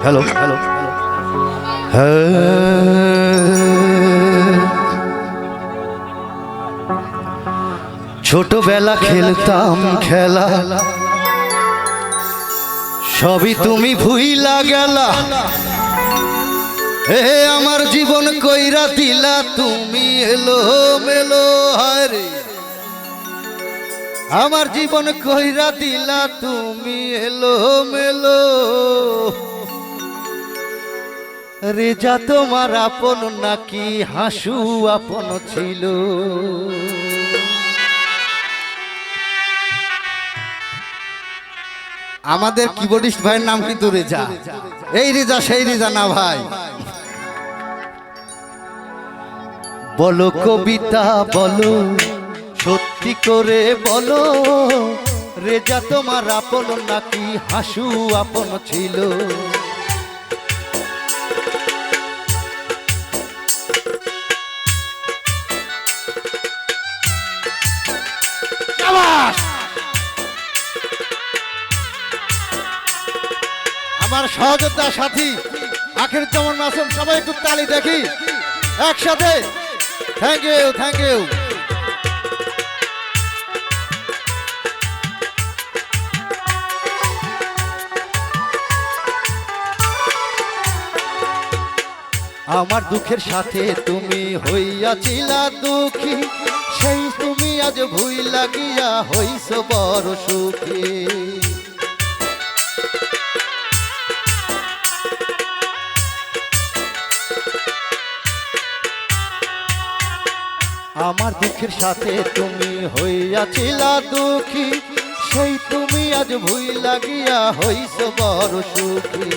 Hello hello হ্যাঁ ছোটবেলা খেলতাম খেলা সবই তুমি ভুইলা গেলা হে আমার জীবন কইরা দিলা তুমি এলো মেলো হারে আমার জীবন কইরা দিলা তুমি এলো মেলো রেজা তোমার আপন নাকি হাসু আপন ছিল? আমাদের কিবোর্ডিস্ট ভাইয়ের নাম কিন্তু রেজা। এই রেজা, সেই রেজা না ভাই। বলো কবিতা, বলো, সত্যি করে বলো, রেজা তোমার আপন নাকি হাসু আপন ছিল? আমার সহযোদ্ধা সাথী, আখের যেমন মাসুম সবাই একটু তালি দেখি, একসাথে। থ্যাংক ইউ থ্যাংক ইউ আমার দুঃখের সাথে তুমি হইয়াছিলা দুঃখী, সেই তুমি আজ ভুই লাগিয়া হইস বড় সুখী। আমার দুঃখের সাথে তুমি হইয়াছিলা দুঃখী। সেই তুমি আজ ভুই লাগিয়া হইস বড় সুখী।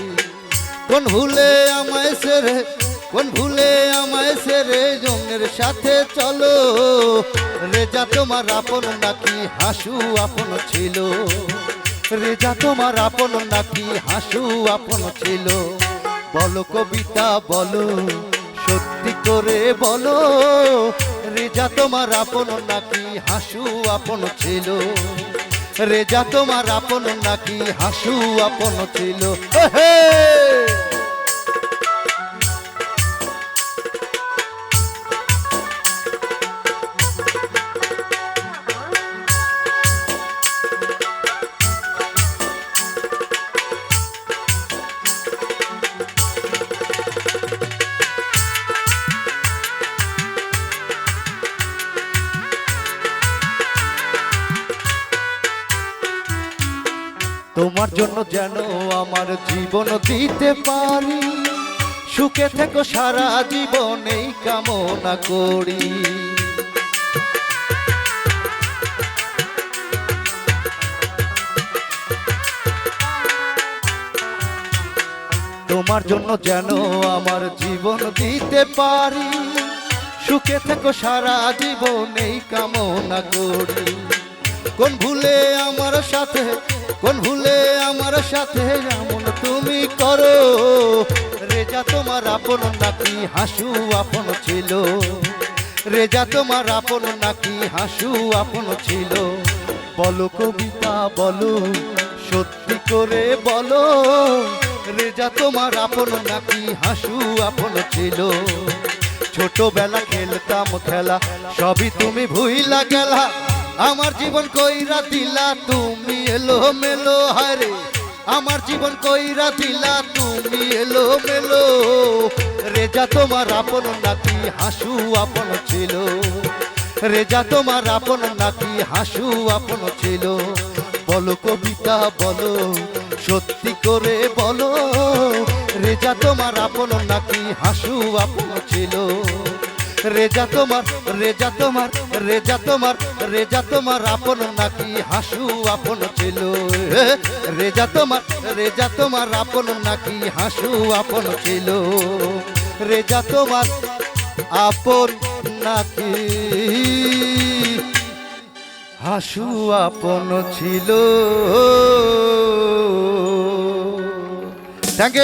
কোন ভুলে আমায় সেরে কোন ভুলে আমায় সেরে জনের সাথে চলো। রেজা, তোমার আপন নাকি হাসু আপন ছিল? রেজা, তোমার আপন নাকি হাসু আপন ছিল? বলো কবিতা, বলো, সত্যি করে বলো। রেজা তোমার আপন নাকি? হাসু আপন ছিল। রেজা তোমার আপন নাকি? হাসু আপন ছিল। হে তোমার জন্য যেন আমার জীবন দিতে পারি। সুখে থেকো, সারা জীবন এই কামনা করি। তোমার জন্য যেন আমার জীবন দিতে পারি। সুখে থেকো, সারা জীবন এই কামনা করি। কোন ভুলে আমার সাথে কোন ভুলে আমার সাথে এমন তুমি করো? রেজা, তোমার আপন নাকি হাসু আপন ছিল? রেজা, তোমার আপন নাকি হাসু আপন ছিল? বলো কবিতা, বলো সত্যি করে বলো। রেজা, তোমার আপন নাকি হাসু আপন ছিল? ছোটবেলা খেলতাম খেলা, সবই তুমি ভুইলা গেলা। আমার জীবন কইরা দিলা, তুমি এলো মেলো হারে আমার জীবন কইরা দিলা, তুমি এলো মেলো রেজা, তোমার আপন নাকি হাসু আপন ছিল। রেজা, তোমার আপন নাকি হাসু আপন ছিল। বলো কবিতা, বলো সত্যি করে বলো। রেজা, তোমার আপন নাকি হাসু আপন ছিল। রেজা, তোমার রেজা, তোমার রেজা তোমার রেজা তোমার আপন নাকি হাসু আপন ছিল? রেজা তোমার রেজা তোমার আপন নাকি হাসু আপন ছিল? রেজা তোমার আপন নাকি হাসু আপন ছিল? থ্যাংক